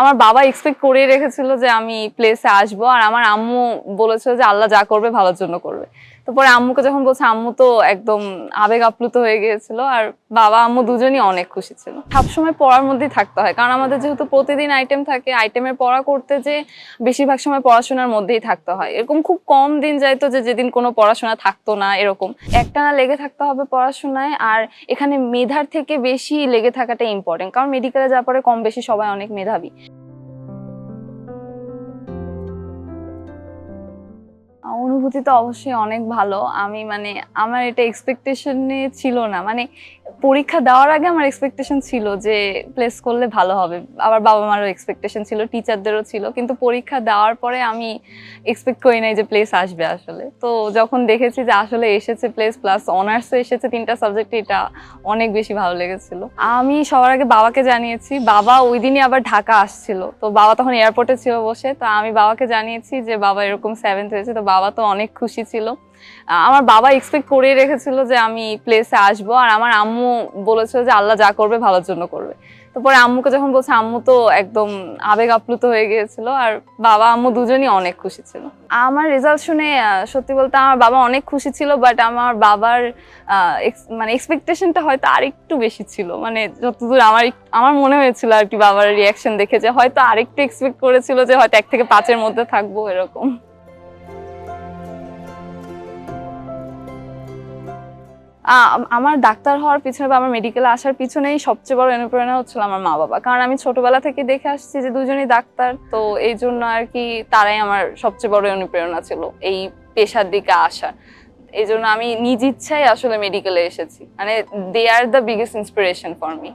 আমার বাবা এক্সপেক্ট করে রেখেছিল যে আমি প্লেসে আসব। আর আমার আম্মু বলেছিল যে আল্লাহ যা করবে ভালোর জন্য করবে। তো পরে আম্মুকে যখন বলছে, আম্মু তো একদম আবেগ আপ্লুত হয়ে গিয়েছিল আর বাবা, আম্মু দুজনই অনেক খুশি ছিল। সবসময় পড়ার মধ্যেই থাকতে হয়, কারণ আমাদের যেহেতু প্রতিদিন আইটেম থাকে আইটেমের পড়া করতে যে বেশিরভাগ সময় পড়াশোনার মধ্যেই থাকতে হয়। এরকম খুব কম দিন যাইতো যে যেদিন কোনো পড়াশোনা থাকতো না, এরকম। একটানা লেগে থাকতে হবে পড়াশোনায়, আর এখানে মেধার থেকে বেশি লেগে থাকাটা ইম্পর্টেন্ট কারণ মেডিকেলে যাওয়ার পরে কম বেশি সবাই অনেক মেধাবী। অনুভূতি তো অবশ্যই অনেক ভালো। আমি মানে আমার এটা এক্সপেকটেশনে ছিল না। মানে পরীক্ষা দেওয়ার আগে আমার এক্সপেকটেশন ছিল যে প্লেস করলে ভালো হবে। আবার বাবা মারও এক্সপেকটেশন ছিল টিচারদেরও ছিল। কিন্তু পরীক্ষা দেওয়ার পরে আমি এক্সপেক্ট করি নাই যে প্লেস আসবে আসলে। তো যখন দেখেছি যে আসলে এসেছে প্লেস প্লাস অনার্সও এসেছে তিনটা সাবজেক্ট এটা অনেক বেশি ভালো লেগেছিল। আমি সবার আগে বাবাকে জানিয়েছি, বাবা ওই দিনই আবার ঢাকা আসছিল। তো বাবা তখন এয়ারপোর্টে ছিল বসে। তো আমি বাবাকে জানিয়েছি যে বাবা এরকম সেভেন্থ হয়েছে। তো বাবা তো অনেক খুশি ছিল। আমার বাবা এক্সপেক্ট করে রেখেছিল যে আমি প্লেসে আসব, আর আমার আম্মু বলেছিল যে আল্লাহ যা করবে ভালোর জন্য করবে। তো পরে আম্মুকে যখন বলছে, আম্মু তো একদম আবেগ আপ্লুত হয়ে গিয়েছিল, আর বাবা, আম্মু দুজনই অনেক খুশি ছিল। আমার রেজাল্ট শুনে সত্যি বলতে আমার বাবা অনেক খুশি ছিল বাট আমার বাবার মানে এক্সপেকটেশনটা হয়তো আরেকটু বেশি ছিল। মানে যতদূর আমার আমার মনে হয়েছিল আর কি বাবার রিয়াকশন দেখে যে হয়তো আরেকটু এক্সপেক্ট করেছিল যে হয়তো এক থেকে পাঁচের মধ্যে থাকব এরকম। আমার ডাক্তার হওয়ার পিছনে বা আমার মেডিকেলে আসার পিছনেই সবচেয়ে বড় অনুপ্রেরণা হচ্ছিল আমার মা বাবা। কারণ আমি ছোটবেলা থেকে দেখে আসছি যে দুজনই ডাক্তার, তো এই জন্য আর কি তারাই আমার সবচেয়ে বড় অনুপ্রেরণা ছিল এই পেশার দিকে আসার। এই জন্য আমি নিজ ইচ্ছাই আসলে মেডিকেলে এসেছি। মানে they are the biggest inspiration for me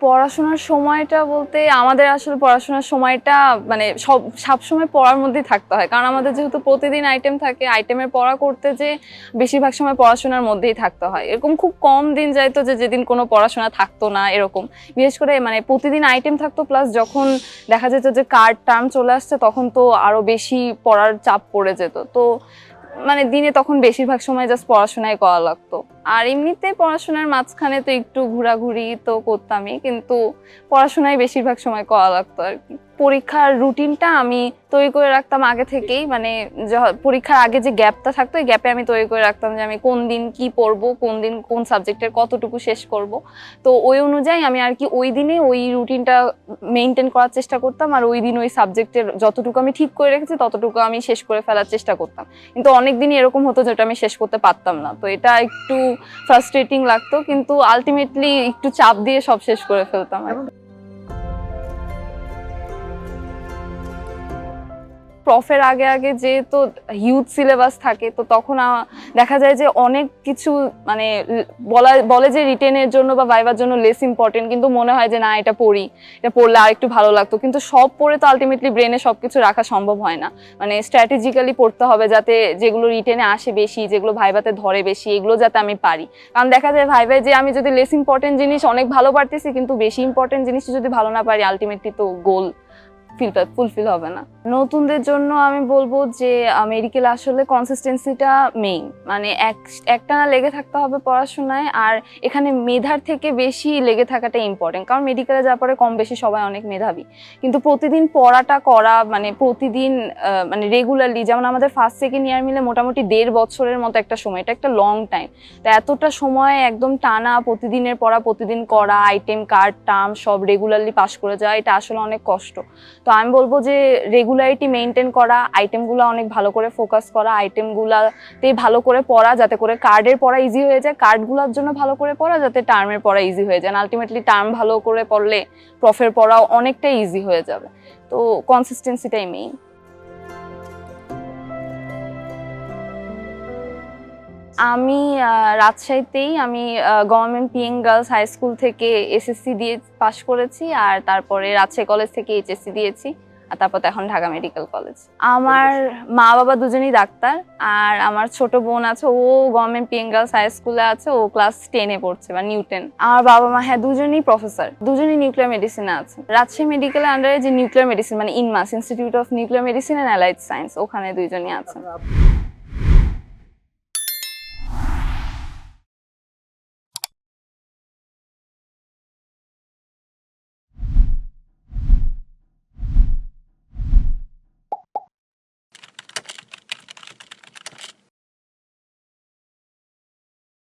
পড়াশোনার সময়টা বলতে আমাদের আসলে পড়াশোনার সময়টা মানে সব সবসময় পড়ার মধ্যেই থাকতে হয়। কারণ আমাদের যেহেতু প্রতিদিন আইটেম থাকে আইটেমের পড়া করতে যে বেশিরভাগ সময় পড়াশোনার মধ্যেই থাকতে হয়। এরকম খুব কম দিন যাইতো যে যেদিন কোনো পড়াশোনা থাকতো না এরকম। বিশেষ করে মানে প্রতিদিন আইটেম থাকতো প্লাস যখন দেখা যেত যে কার্ড টার্ম চলে আসছে, তখন তো আরও বেশি পড়ার চাপ পড়ে যেত। তো মানে দিনে তখন বেশিরভাগ সময় জাস্ট পড়াশোনায় করা লাগতো। আর এমনিতে পড়াশোনার মাঝখানে তো একটু ঘোরাঘুরি তো করতামই, কিন্তু পড়াশোনায় বেশিরভাগ সময় করা লাগতো আর কি। পরীক্ষার রুটিনটা আমি তৈরি করে রাখতাম আগে থেকেই মানে পরীক্ষার আগে যে গ্যাপটা থাকতো, ওই গ্যাপে আমি তৈরি করে রাখতাম যে আমি কোন দিন কি পড়ব, কোন দিন কোন সাবজেক্টের কতটুকু শেষ করব। তো ওই অনুযায়ী আমি আর কি ওই দিনে ওই রুটিনটা মেনটেন করার চেষ্টা করতাম আর ওই দিন ওই সাবজেক্টের যতটুকু আমি ঠিক করে রেখেছি, ততটুকু আমি শেষ করে ফেলার চেষ্টা করতাম। কিন্তু অনেক দিনই এরকম হতো যেটা আমি শেষ করতে পারতাম না। তো এটা একটু ফ্রাস্ট্রেটিং লাগতো, কিন্তু আলটিমেটলি একটু চাপ দিয়ে সব শেষ করে ফেলতাম আর প্রফের আগে আগে যেহেতু হিউজ সিলেবাস থাকে, তো তখন দেখা যায় যে অনেক কিছু মানে বলা, বলে যে রিটেনের জন্য বা ভাইবার জন্য লেস ইম্পর্টেন্ট কিন্তু মনে হয় যে না, এটা পড়ি। এটা পড়লে আর একটু ভালো লাগতো। কিন্তু সব পড়ে তো আলটিমেটলি ব্রেনে সবকিছু রাখা সম্ভব হয় না। মানে স্ট্র্যাটেজিক্যালি পড়তে হবে যাতে যেগুলো রিটেনে আসে বেশি, যেগুলো ভাইবাতে ধরে বেশি, এগুলো যাতে আমি পারি। কারণ দেখা যায় ভাইবাই যে আমি যদি লেস ইম্পর্টেন্ট জিনিস অনেক ভালো পারতেছি, কিন্তু বেশি ইম্পর্টেন্ট জিনিস যদি ভালো না পারি আলটিমেটলি তো গোল ফিল ফুলফিল হবে না। নতুনদের জন্য আমি বলব যে মেডিকেল আসলে কনসিস্টেন্সিটা মেইন মানে এক একটানা লেগে থাকতে হবে পড়াশোনায়, আর এখানে মেধার থেকে বেশি লেগে থাকাটা ইম্পর্টেন্ট কারণ মেডিকেলে যাওয়ার পরে কম বেশি সবাই অনেক মেধাবী। কিন্তু প্রতিদিন পড়াটা করা মানে প্রতিদিন মানে রেগুলারলি যেমন আমাদের ফার্স্ট সেকেন্ড ইয়ার মিলে মোটামুটি দেড় বছরের মতো একটা সময়। এটা একটা লং টাইম তো এতটা সময় একদম টানা প্রতিদিনের পড়া, প্রতিদিন করা আইটেম কার্ড টার্ম সব রেগুলারলি পাস করে যাওয়া, এটা আসলে অনেক কষ্ট। তো আমি বলব যে রেগুলারিটি মেনটেন করা আইটেমগুলো অনেক ভালো করে ফোকাস করা আইটেমগুলাতে ভালো করে পড়া যাতে করে কার্ডের পড়া ইজি হয়ে যায় কার্ডগুলোর জন্য ভালো করে পড়া যাতে টার্মের পড়া ইজি হয়ে যায়। আলটিমেটলি টার্ম ভালো করে পড়লে প্রফের পড়াও অনেকটাই ইজি হয়ে যাবে। তো কনসিস্টেন্সিটাই মেইন আমি রাজশাহীতেই আমি government PN girls high school থেকে এসএসসি দিয়ে পাশ করেছি আর তারপরে রাজশাহী কলেজ থেকে এইচএসসি দিয়েছি আর তারপর তো এখন ঢাকা মেডিকেল কলেজ আমার মা বাবা দুজনেই ডাক্তার আর আমার ছোট বোন আছে ও government P N girls high স্কুলে আছে ও ক্লাস টেনে পড়ছে বা নিউটেন আমার বাবা মা হ্যাঁ দুজনেই প্রফেসর দুজনেই নিউক্লিয়ার মেডিসিনে আছে। রাজশাহী মেডিকেলের আন্ডারে যে নিউক্লিয়ার মেডিসিন মানে INMAS institute of nuclear medicine and allied science ওখানে দুইজনই আছে